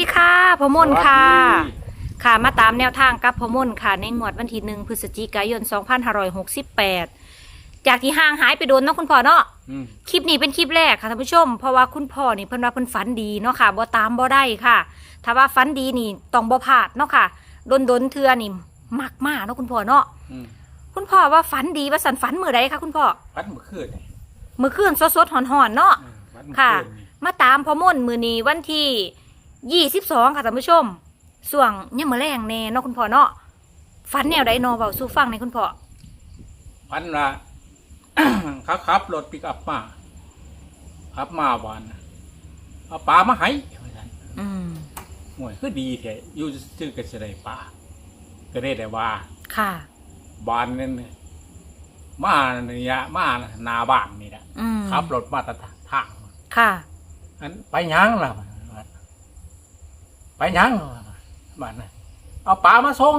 ดีค่ะพอมนค่ะสวัสดีค่ะมาตามแนวทางกับพอมนค่ะ ในงวดวันที่หนึ่งพฤศจิกายน 2568 จากที่ห่างหายไปโดนเนาะคุณพ่อเนาะอืมคลิปนี้เป็นคลิปแรกค่ะท่านผู้ชม เพราะว่าคุณพ่อนี่เพิ่นว่าเพิ่นฝันดีเนาะค่ะบ่ตามบ่ได้ค่ะ ถ้าว่าฝันดีนี่ต้องบ่พลาดเนาะค่ะดนดนๆเทื่อนี่มักมากเนาะคุณพ่อเนาะอืมคุณพ่อว่าฝันดีว่าสันฝันมื้อใดคะคุณพ่อพัดเมื่อคืนนี่มื้อคืนสดๆหอนๆเนาะอืมพัดเมื่อค่ะคืนนี่มาตามพ่อม่นมือนี้วันที่ 22ค่ะท่านผู้ชมส่วงเนี่ยามมือแรงแน่เนาะคุณพ่อเนาะฝันแนวใดเนอเบาสู้ฟังในอยคุณพ่อพันละเขาขับรถปิกอัพมาขับมาบานน่ะเอาปลามาให้ว่าซั่นอืมห่วยคือดีแท้อยู่ซื้อกันสิได้ปลาก็ได้แต่ว่า ค่ะ บานนั่นน่ะมาเนี่ยมาหนาบ้านนี่แหละอืมขับรถมาแตทางค่ะอันไปหยังล่ะ ไปหยังบ้านน่ะเอาปลามาส่ง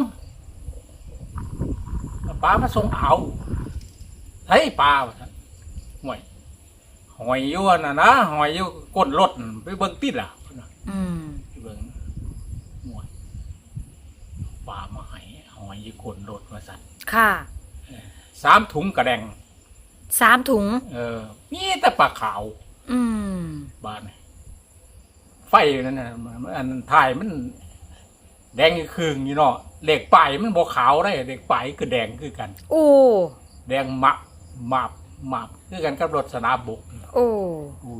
เอาปลามาส่งเอาเฮ้ยปลาวะท่านห่วยหอยอยู่น่ะนะหอยอยู่ก้นรถน่ะไปเบิ่งติดล่ะอืมไปเบิ่งห่วยปลามาให้หอยอยู่ก้นรถมาสั่นค่ะสามถุงกระแดงสามถุง เออมีแต่ปลาขาว อืมบ้านนี่ ไฟนั่นน่ะมันอันถ่ายมัน แดงคือคืงอยู่เนาะเหล็กไปมันบ่ขาวได้เหล็กไปคือแดงคือกัน โอ้แดงมับมับมับคือกันกับรถสนามบุกโอ้อู้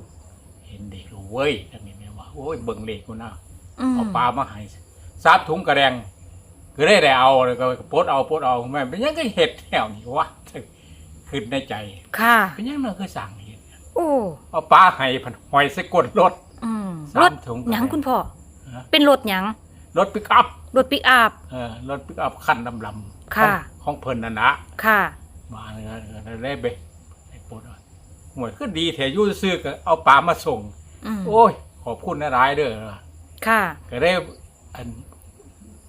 เห็นเด็กรู้เว้ยทางนี้แม่ว่าโอ้ยเบิ่งเหล็กกูนะอืมเอาปลามาให้สามถุงกระแดงก็ได้ได้เอาเลยก็ปลดเอาปลดเอาแม่เป็นยังก็เห็ดแถวนี้วะขึ้นในใจ ค่ะ เป็นยังนั่นคือสั่งเห็ดโอ้เอาปลาให้พันหอยใส่ก้นรถอืม สามรถถุงหยังคุณพ่อ ฮะ เป็นรถหยังรถปิกอัพรถปิกอัพ เออรถปิกอัพคันดำลำค่ะ ของของเพิ่นนั่นนะค่ะ มาเลยนะได้เบไอ้ปวดหวยก็ดีแถยู่ซื้อก็เอาปลามาส่ง อืมโอ้ย ขอบคุณนะร้ายเด้อค่ะ ก็ได้อัน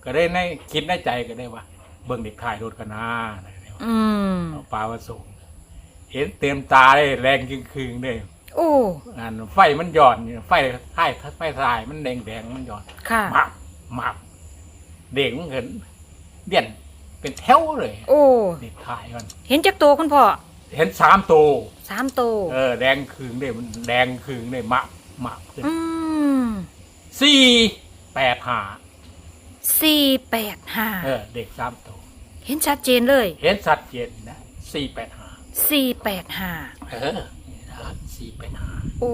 ก็ได้ในคิดในใจก็ได้ว่า เบิ่งเด็กถ่ายรถกันนะอืมเอาปลามาส่ง เห็นเต็มตาเลยแรงคืงๆเลย โอ้อันไฟมันหย่อนไฟไฟไฟถ่ายมันแดงๆมันหย่อนค่ะมับมับเด็กมันเห็นเด่นเป็นแถวเลย โอ้เด็กถ่ายมันเห็นจากตัวคุณพ่อเห็นสามตัวสามตัวเออแดงคืงเลยมันแดงคืงเลยมับมับขึ้นอืมสี่แปดห้าสี่แปดห้าเออ เด็กสามตัวเห็นชัดเจนเลย เห็นสัดเจนนะสี่แปดห้าสี่แปดห้าเออ สี่แปดห้าโอ้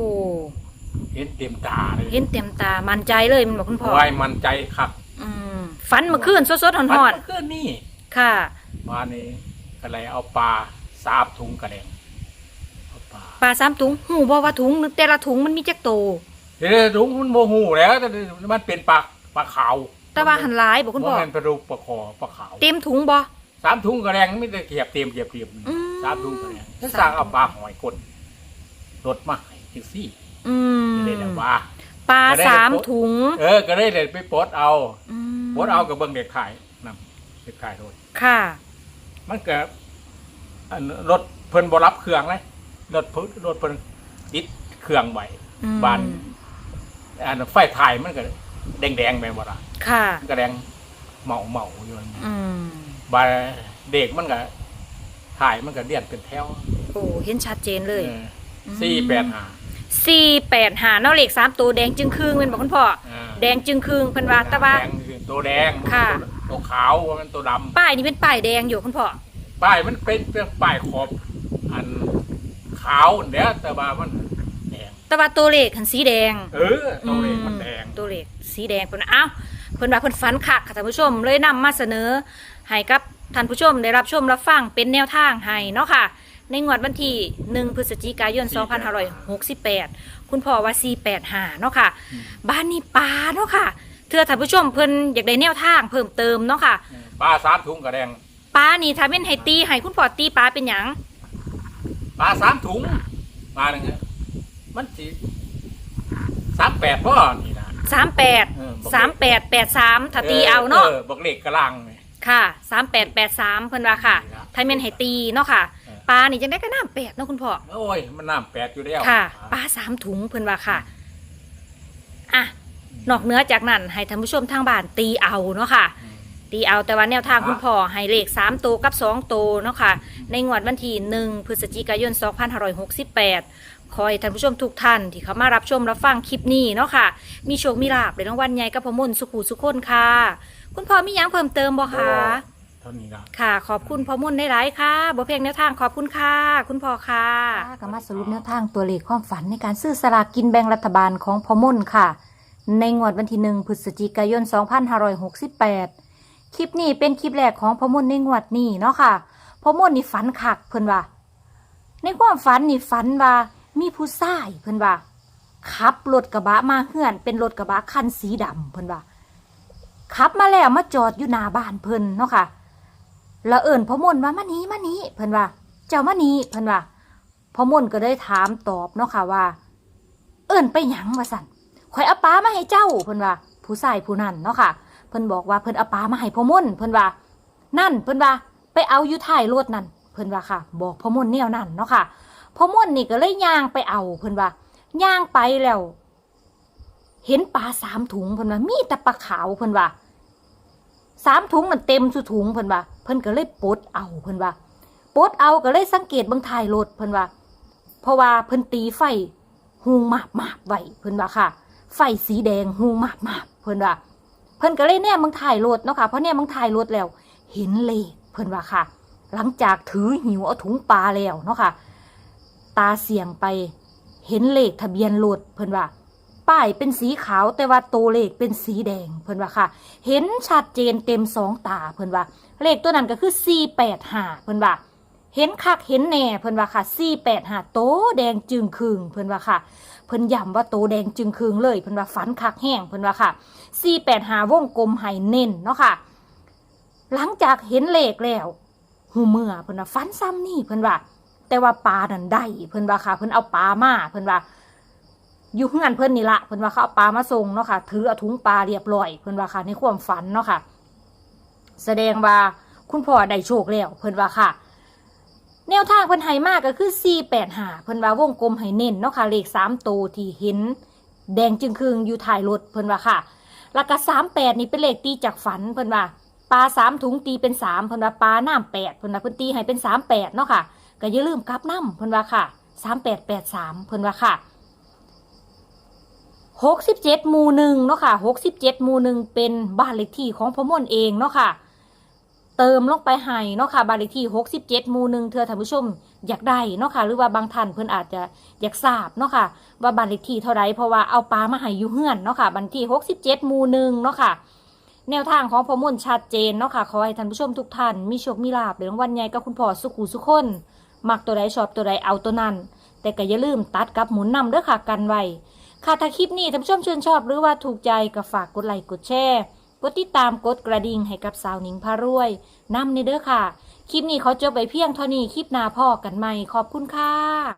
เห็นเต็มตาเลยเห็นเต็มตามั่นใจเลยมันบอกคุณพ่อวายมันใจครับอืมฝันเมื่อคืนสดๆหอนมันก็นี่ๆค่ะมานี่ก็เลยเอาปลาสามถุงกระเดงเอาปลาปลาสามถุงหูบอกว่าถุงแต่ละถุงมันมีจักโตวเดี๋ยวถุงมันโมหูแล้วแต่มันเป็นปลาปลาขาวแต่ว่าหันหลายบอกคุณพ่อว่ามันเป็นรูปปลาคอปลาขาวเต็มถุงบ่สามถุงกระแดงไม่ได้เกียบเต็มเกียบเต็มอืมสามถุงกระแดงฉันสั่งเอาปลาหอยกล รถมาให้จังซี่อืมก็ได้แล้วว่า ปลาก็ได้สามถุง เออ ก็ได้เลยไปปลดเอาอืมปลดเอากับเบิ้งเด็กถ่ายนำเด็กถ่ายโดยค่ะ มันก็อันรถเพิ่นบ่รับเครื่องเลยรถเพิ่นรถเพิ่นติดเครื่องไว้อืมบานอันไฟถ่ายมันก็แดงๆไปหมดอะค่ะ มันก็แดงเหมาเหมาๆอยู่นั่นอืม บานเด็กมันก็ถ่ายมันก็เลียนเป็นแถว โอ้ เห็นชัดเจนเลย สี่แปดห้าสี่แปดหาเนาะเลขสามตัวแดงจึงครึ่งเป็นบอกคุณพ่อแดงจึงครึ่งเพิ่นว่าแต่ว่า แดงคือตัวแดงค่ะ ตัวขาวมันตัวดำ ป้ายนี่เป็นป้ายแดงอยู่คุณพ่อป้ายมันเป็นเป็นป้ายขอบอันขาวเดี๋ยวแต่ว่ามันแดงแต่ว่าตัวเลขหันสีแดง เออตัวเลขมันแดงตัวเลขสีแดงเพิ่นอ้าวเพิ่นว่าเพิ่นฝันคักค่ะท่านผู้ชมเลยนำมาเสนอให้กับท่านผู้ชมได้รับชมรับฟังเป็นแนวทางให้เนาะค่ะ ในงวดวันที่ 1 พฤศจิกายน 2568 คุณพ่อว่า 485 เนาะค่ะ บ้านนี้ปลาเนาะค่ะเธอท่านผู้ชมเพิ่นอยากได้แนวทางเพิ่มเติมเนาะค่ะ ปลาสามถุงกระแดงปลานี่ถ้าเป็นให้ตีให้คุณพ่อตีปลาเป็นหยังปลาสามถุงปลาหนึ่งฮะมันสีสามแปดพ่อนี่นะ 38 เออบอกเลข38 83ถ้าตีเอาเนาะออบอกเลขกระลังเนี่ยค่ะ 3883 เพิ่นว่าค่ะนี่ล่ะถ้าเป็นให้ตีเนาะค่ะเออ ปลานี่จังได้ก็น้ำแปดเนาะคุณพ่อ โอ้ย มันน้ำแปดอยู่แล้วค่ะ ปลาสามถุงเพิ่นว่าค่ะ อะ นอกเหนือจากนั้น ให้ท่านผู้ชมทางบ้านตีเอาเนาะค่ะ ตีเอาแต่ว่าแนวทางคุณพ่อให้เลข3ตัวกับ2ตัวเนาะค่ะ ในงวดวันที่1พฤศจิกายน 2568 ขอให้ท่านผู้ชมทุกท่านที่เข้ามารับชมรับฟังคลิปนี้เนาะค่ะ มีโชคมีลาบในรางวัลใหญ่กับพอมุนสุขูสุขคนค่ะ คุณพ่อมีหยังเพิ่มเติมบ่คะเท่านี้ละค่ะ ขอบคุณพ่อมุนได้หลายๆค่ะบ่เพียงแนวทางขอบคุณค่ะ คุณพ่อค่ะก็มาสรุปแนวทางตัวเลขความฝันในการซื้อสลากกินแบ่งรัฐบาลของพ่อมุนค่ะ ในงวดวันที่1พฤศจิกายน 2568 คลิปนี้เป็นคลิปแรกของพ่อมุนในงวดนี้เนาะค่ะพ่อมุนนี่ฝันคักเพิ่นว่า ในความฝันนี่ฝันว่ามีผู้ชายเพิ่นว่าขับรถกระบะมาเฮือน เป็นรถกระบะคันสีดำเพิ่นว่าขับมาแล้วมาจอดอยู่หน้าบ้านเพิ่นเนาะค่ะ แล้วเอิ่นพ่อมนว่ามานี้มานี้เพิ่นว่า เจ้ามานี้เพิ่นว่าพ่อมนก็ได้ถามตอบเนาะค่ะว่า เอิ่นไปหยังว่าสั่นข่อยเอาปลามาให้เจ้าเพิ่นว่า ผู้ชายผู้นั้นเนาะค่ะ เพิ่นบอกว่าเพิ่นเอาปลามาให้พ่อมนเพิ่นว่า นั่นเพิ่นว่า ไปเอาอยู่ท้ายรถนั่นเพิ่นว่าค่ะ บอกพ่อมนแนวนั้นเนาะค่ะพ่อมนนี่ก็เลยย่างไปเอาเพิ่นว่าย่างไปแล้ว เห็นปลาสามถุงเพิ่นว่ามีแต่ปลาขาวเพิ่นว่า สามถุงมันเต็มสุถุงเพิ่นว่าเพิ่นก็เลยปลดเอาเพิ่นว่าปลดเอาก็เลยสังเกตเบิ่งท้ายรถเพิ่นว่า เพราะว่าเพิ่นตีไฟหูมาบมาบไว้เพิ่นว่าค่ะ ไฟสีแดงหูมาบมาบเพิ่นว่า เพิ่นก็เลยแน่เบิ่งท้ายรถเนาะค่ะเพราะแน่เบิ่งท้ายรถแล้ว เห็นเลขเพิ่นว่าค่ะ หลังจากถือหิวเอาถุงปลาแล้วเนาะค่ะ ตาเสียงไปเห็นเลขทะเบียนรถเพิ่นว่า ป้ายเป็นสีขาวแต่ว่าตัวเลขเป็นสีแดงเพิ่นว่าค่ะ เห็นชัดเจนเต็มสองตาเพิ่นว่า เลขตัวนั้นก็คือ485เพิ่นว่า เห็นคักเห็นแน่เพิ่นว่าค่ะ485โตแดงจึงคืงเพิ่นว่าค่ะ เพิ่นย้ำว่าโตแดงจึงคืงเลยเพิ่นว่าฝันคักแห้งเพิ่นว่าค่ะ485วงกลมให้เน้นเนาะค่ะ หลังจากเห็นเลขแล้วหูเมื่อเพิ่นว่าฝันซ้ำนี่เพิ่นว่า แต่ว่าปลานั่นได้เพิ่นว่าค่ะ เพิ่นเอาปลามาเพิ่นว่า อยู่เฮือนเพิ่นนี่ละเพิ่นว่าเขาเอาปลามาส่งเนาะค่ะถือเอาถุงปลาเรียบร้อยเพิ่นว่าค่ะในความฝันเนาะค่ะ แสดงว่าคุณพ่อได้โชคแล้วเพิ่นว่าค่ะ แนวทางเพิ่นให้มากก็คือ485เพิ่นว่าวงกลมให้เน้นเนาะค่ะเลข3ตัวที่เห็น แดงจึงคืงอยู่ท้ายรถเพิ่นว่าค่ะแล้วก็38นี่เป็นเลขตีจากฝันเพิ่นว่าปลาสามถุงตีเป็น3เพิ่นว่าปลาน้ำแปดเพิ่นว่าเพิ่นตีให้เป็น38เนาะค่ะก็อย่าลืมกลับนํเพิ่นว่าค่ะ3883เพิ่นว่าค่ะ หกสิบเจ็ดหมู่หนึ่งเนาะค่ะหกสิบเจ็ดหมู่หนึ่งเป็นบ้านเลขที่ของพ่อม่วนเองเนาะค่ะ เติมลงไปให้เนาะค่ะบ้านเลขที่หกสิบเจ็ดหมู่หนึ่งเธอท่านผู้ชมอยากได้เนาะค่ะ หรือว่าบางท่านเพิ่อนอาจจะอยากทราบเนาะค่ะ ว่าบ้านเลขที่เท่าไรเพราะว่าเอาปลามาให้อยู่เฮือนเนาะค่ะบ้านที่หกสิบเจ็ดหมู่หนึ่งเนาะค่ะ แนวทางของพ่อม่วนชัดเจนเนาะค่ะขอให้ท่านผู้ชมทุกท่านมีโชคมีลาภในรางวัลใหญ่กับคุณพ่อสุขุสุขคนมักตัวใดชอบตัวใดเอาตัวนั้น แต่ก็อย่าลืมตัดกับหมุนนำเด้อค่ะกันไว้ ค่ะถ้าคลิปนี้ท่านผู้ชมชื่นชอบหรือว่าถูกใจก็ฝากกดไลค์กดแชร์กดติดตามกดกระดิ่งให้กับสาวหนิงพารวยนำในเด้อค่ะ คลิปนี้เขาจบไปเพียงเท่านี้คลิปหน้าพ่อกันใหม่ขอบคุณค่ะ